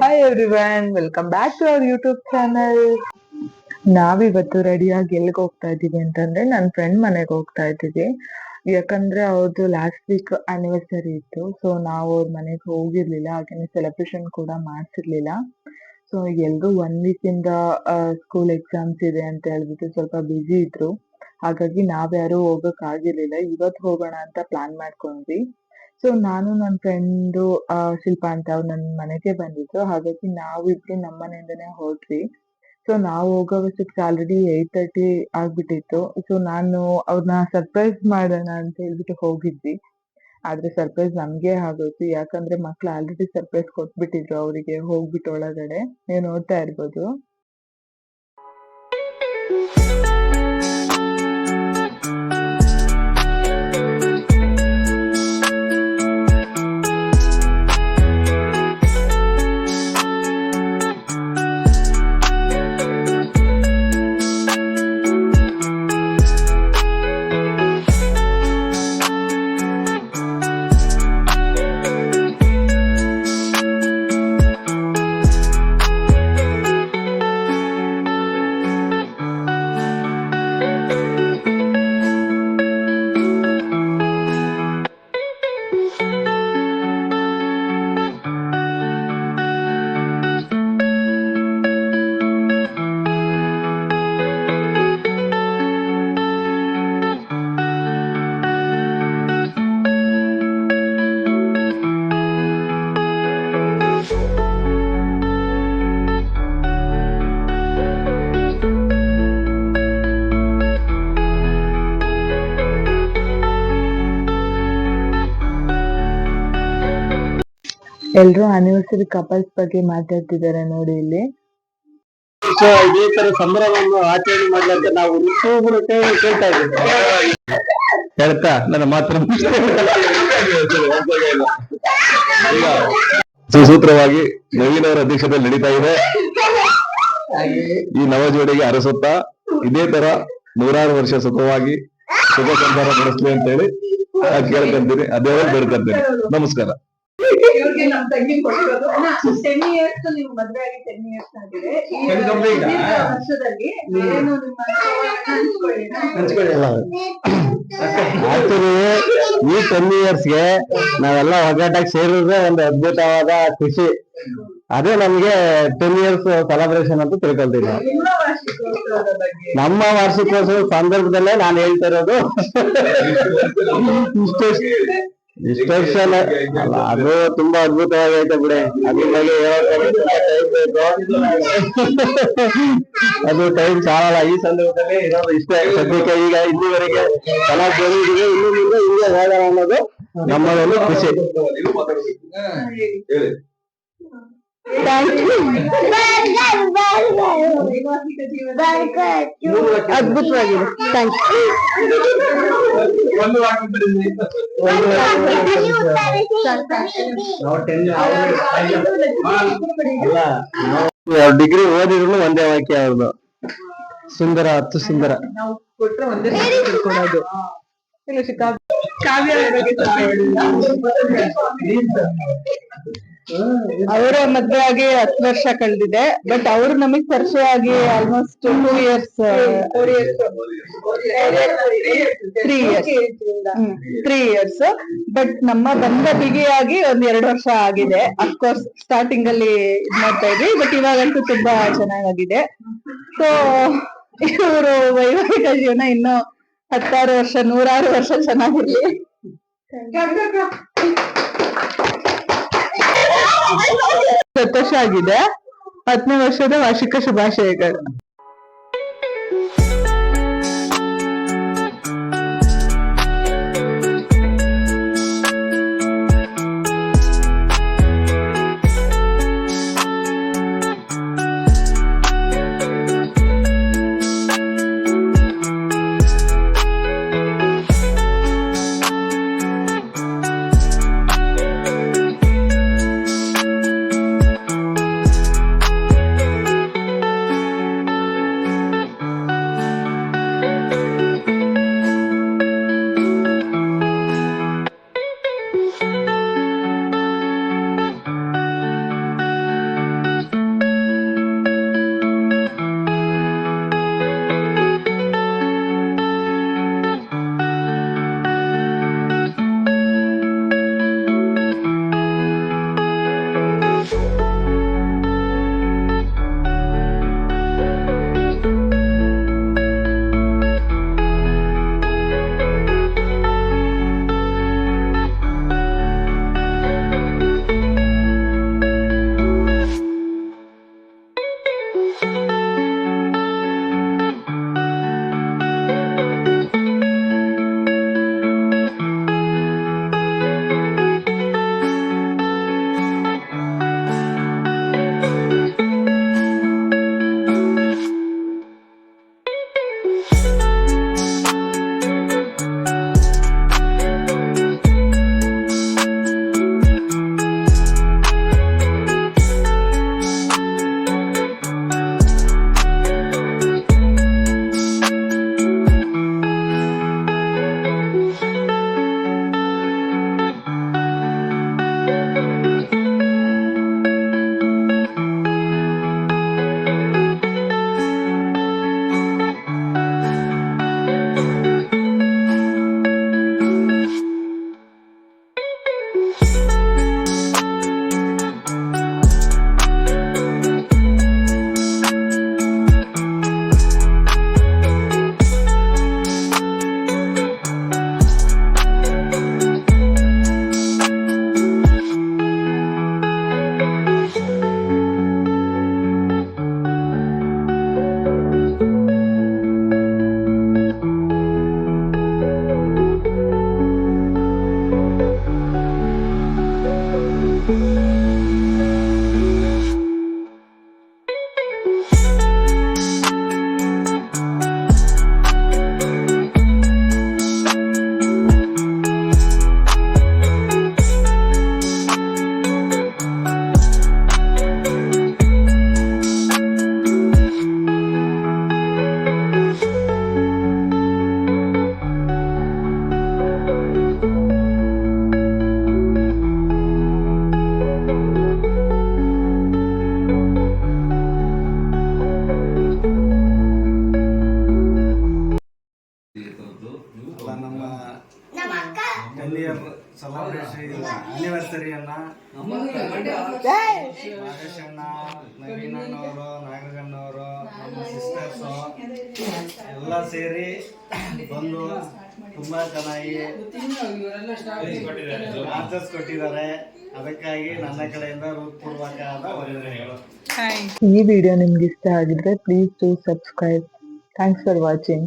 Hi everyone welcome back to our YouTube channel ನಾವಿವತ್ತು ರೆಡಿಯಾಗಿ ಎಲ್ಲಿಗೆ ಹೋಗ್ತಾ ಇದ್ದೀವಿ ಅಂತಂದ್ರೆ ನನ್ನ ಫ್ರೆಂಡ್ ಮನೆಗೆ ಹೋಗ್ತಾ ಇದ್ದೀವಿ. ಯಾಕಂದ್ರೆ ಅವ್ರದ್ದು ಲಾಸ್ಟ್ ವೀಕ್ ಆನಿವರ್ಸರಿ ಇತ್ತು. ಸೊ ನಾವು ಅವ್ರ ಮನೆಗೆ ಹೋಗಿರ್ಲಿಲ್ಲ. ಹಾಗೇನೆ ಸೆಲೆಬ್ರೇಷನ್ ಕೂಡ ಮಾಡ್ಸಿರ್ಲಿಲ್ಲ. ಸೊ ಎಲ್ರು ಒನ್ ವೀಕ್ ಇಂದ ಸ್ಕೂಲ್ ಎಕ್ಸಾಮ್ಸ್ ಇದೆ ಅಂತ ಹೇಳ್ಬಿಟ್ಟು ಸ್ವಲ್ಪ ಬ್ಯುಸಿ ಇದ್ರು. ಹಾಗಾಗಿ ನಾವ್ಯಾರು ಹೋಗಕ್ ಆಗಿರ್ಲಿಲ್ಲ. ಇವತ್ತು ಹೋಗೋಣ ಅಂತ ಪ್ಲಾನ್ ಮಾಡ್ಕೊಂಡ್ವಿ. ಸೊ ನಾನು ನನ್ನ ಫ್ರೆಂಡು ಶಿಲ್ಪಾ ಅಂತ ಅವ್ರು ನನ್ನ ಮನೆಗೆ ಬಂದಿದ್ರು. ಹಾಗಾಗಿ ನಾವು ಇಬ್ರು ನಮ್ಮ ಮನೆಯಿಂದನೇ ಹೊರಟ್ವಿ ಸೊ ನಾವು ಹೋಗೋವಷ್ಟಕ್ಕೆ ಆಲ್ರೆಡಿ ಏಟ್ ತರ್ಟಿ ಆಗ್ಬಿಟ್ಟಿತ್ತು. ಸೊ ನಾನು ಅವ್ರನ್ನ ಸರ್ಪ್ರೈಸ್ ಮಾಡೋಣ ಅಂತ ಹೇಳ್ಬಿಟ್ಟು ಹೋಗಿದ್ವಿ. ಆದ್ರೆ ಸರ್ಪ್ರೈಸ್ ನಮ್ಗೆ ಆಗೋಯ್ತು. ಯಾಕಂದ್ರೆ ಮಕ್ಳು ಆಲ್ರೆಡಿ ಸರ್ಪ್ರೈಸ್ ಕೊಟ್ಬಿಟ್ಟಿದ್ರು ಅವರಿಗೆ ಹೋಗ್ಬಿಟ್ಟು ಒಳಗಡೆ. ನೀವು ನೋಡ್ತಾ ಇರ್ಬೋದು. ಎಲ್ರು ಆನಿವರ್ಸರಿ ಕಪಲ್ಸ್ ಬಗ್ಗೆ ಮಾತಾಡ್ತಿದ್ದಾರೆ ನೋಡಿ ಇಲ್ಲಿ. ಸೊ ಇದೇ ತರ ಸಂಭ್ರಮವನ್ನು ಆಚರಣೆ ಮಾಡ್ಲಂತ ನಾವು ಕೇಳ್ತಾ ಇದ್ದೀವಿ. ಹೇಳ್ತಾ, ನನ್ನ ಮಾತ್ರ ಸುಸೂತ್ರವಾಗಿ ನವೀನ್ ಅವರ ಅಧ್ಯಕ್ಷತೆಯಲ್ಲಿ ನಡೀತಾ ಇದೆ. ಈ ನವ ಜೋಡಿಗೆ ಅರಸುತ್ತಾ ಇದೇ ತರ ನೂರಾರು ವರ್ಷ ಸುಖವಾಗಿ ಸುಖ ಸಂಸಾರ ನಡೆಸಲಿ ಅಂತ ಹೇಳಿ ಕೇಳ್ಕೊಂತೀನಿ ಅದೇ ಬೇಡ್ಕೊಂತೀನಿ ನಮಸ್ಕಾರ. ಇವ್ರಿಗೆ ನಮ್ ತಂಗಿ ಕೊಟ್ಟಿರೋದು ಟೆನ್ ಇಯರ್ಸ್ ನೀವು ಮದ್ವೆ ಆಗಿ ಟೆನ್ ಇಯರ್ಸ್ ಆಗಿದೆ. ಈ ವರ್ಷದಲ್ಲಿ ಏನು ನಿಮ್ಮ ಈ ಟೆನ್ ಇಯರ್ಸ್ಗೆ ನಾವೆಲ್ಲ ಒಗ್ಗಟ್ಟಾಗಿ ಸೇರಿದ್ರೆ ಒಂದು ಅದ್ಭುತವಾದ ಖುಷಿ. ಅದೇ ನಮ್ಗೆ ಟೆನ್ ಇಯರ್ಸ್ ಸೆಲೆಬ್ರೇಷನ್ ಅಂತ ತಿಳ್ಕೊಳ್ತೀನಿ ನಾವು. ವಾರ್ಷಿಕೋತ್ಸವದ ಬಗ್ಗೆ. ನಮ್ಮ ವಾರ್ಷಿಕೋತ್ಸವ ಸಂದರ್ಭದಲ್ಲೇ ನಾನು ಹೇಳ್ತಾ ಇರೋದು. ಇಷ್ಟು. ಅಲ್ಲ, ಅದು ತುಂಬಾ ಅದ್ಭುತವಾಗೈತೆ ಬಿಡಿ. ಅದ್ರ ಬಗ್ಗೆ. ಅದು ಟೈಮ್ ಸಾಲಲ್ಲ. ಈ ಸಂದರ್ಭದಲ್ಲಿ ಇಷ್ಟೇ. ಸದ್ಯಕ್ಕೆ ಈಗ ಇಲ್ಲಿವರೆಗೆ ಚೆನ್ನಾಗಿ ಬಂದಿದ್ದೀವಿ. ಇನ್ನು ಮುಂದೆ ಹಿಂಗೆ ಅನ್ನೋದು ನಮ್ಮದೊಂದು ಖುಷಿ. ವೈವಾಹಿಕ ಜೀವನ ಅದ್ಭುತವಾಗಿದೆ ಥ್ಯಾಂಕ್ಸ್ ಡಿಗ್ರಿ ಓದಿದ್ರು ಒಂದೇ ವಾಕ್ಯ ಅವ್ರದ್ದು ಸುಂದರ ಅತ್ತು ಸುಂದರ ನಾವು ಕೊಟ್ರೆ ಒಂದೇ ಸರ್ಟಿಫಿಕೇಟ್ ಕೊಡೋದು ಇಲ್ಲ ಚಿಕ್ಕ ಕಾವ್ಯ ಬಗ್ಗೆ ಸ್ವಲ್ಪ ಹೇಳಿ. ಅವರ ಮದ್ವೆ ಆಗಿ ಹತ್ತು ವರ್ಷ ಕಳೆದಿದೆ ಬಟ್ ಅವ್ರು ನಮಗ್ ಪರಿಚಯ ಆಗಿ almost two years three years three years but ನಮ್ಮ ಬಂದ ಬಿಗಿಯಾಗಿ ಒಂದ್ ಎರಡು ವರ್ಷ ಆಗಿದೆ. ಅಫ್ಕೋರ್ಸ್ ಸ್ಟಾರ್ಟಿಂಗ್ ಅಲ್ಲಿ ಇದ್ ಮಾಡ್ತಾ ಇದ್ವಿ ಬಟ್ ಇವಾಗಂತೂ ತುಂಬಾ ಚೆನ್ನಾಗಾಗಿದೆ. ಸೊ ಇವರು ವೈವಾಹಿಕ ಜೀವನ ಇನ್ನು ಹತ್ತಾರು ವರ್ಷ ನೂರಾರು ವರ್ಷ ಚೆನ್ನಾಗಿರ್ಲಿ. ಸಂತೋಷ ಆಗಿದೆ. ಹತ್ತನೇ ವರ್ಷದ ವಾರ್ಷಿಕ ಶುಭಾಶಯಗಳು. ಟೆನ್ ಇಯರ್ ಸೆಲೆಬ್ರೇಷನ್ ಆನಿವರ್ಸರಿಯನ್ನ ನಾಗೇಶ್ ಅಣ್ಣ ನವೀನ್ ಅಣ್ಣವರು ನಾಗರಾಜಣ್ಣವರು ನಮ್ಮ ಸಿಸ್ಟರ್ಸು ಎಲ್ಲ ಸೇರಿ ಬಂದು ತುಂಬಾ ಚೆನ್ನಾಗಿ ಆಚರಿಸ್ಕೊಟ್ಟಿದ್ದಾರೆ ಅದಕ್ಕಾಗಿ ನನ್ನ ಕಡೆಯಿಂದ ವಂದನೆಗಳು. ಈ ವಿಡಿಯೋ ನಿಮ್ಗೆ ಇಷ್ಟ ಆಗಿದ್ರೆ please to subscribe thanks for watching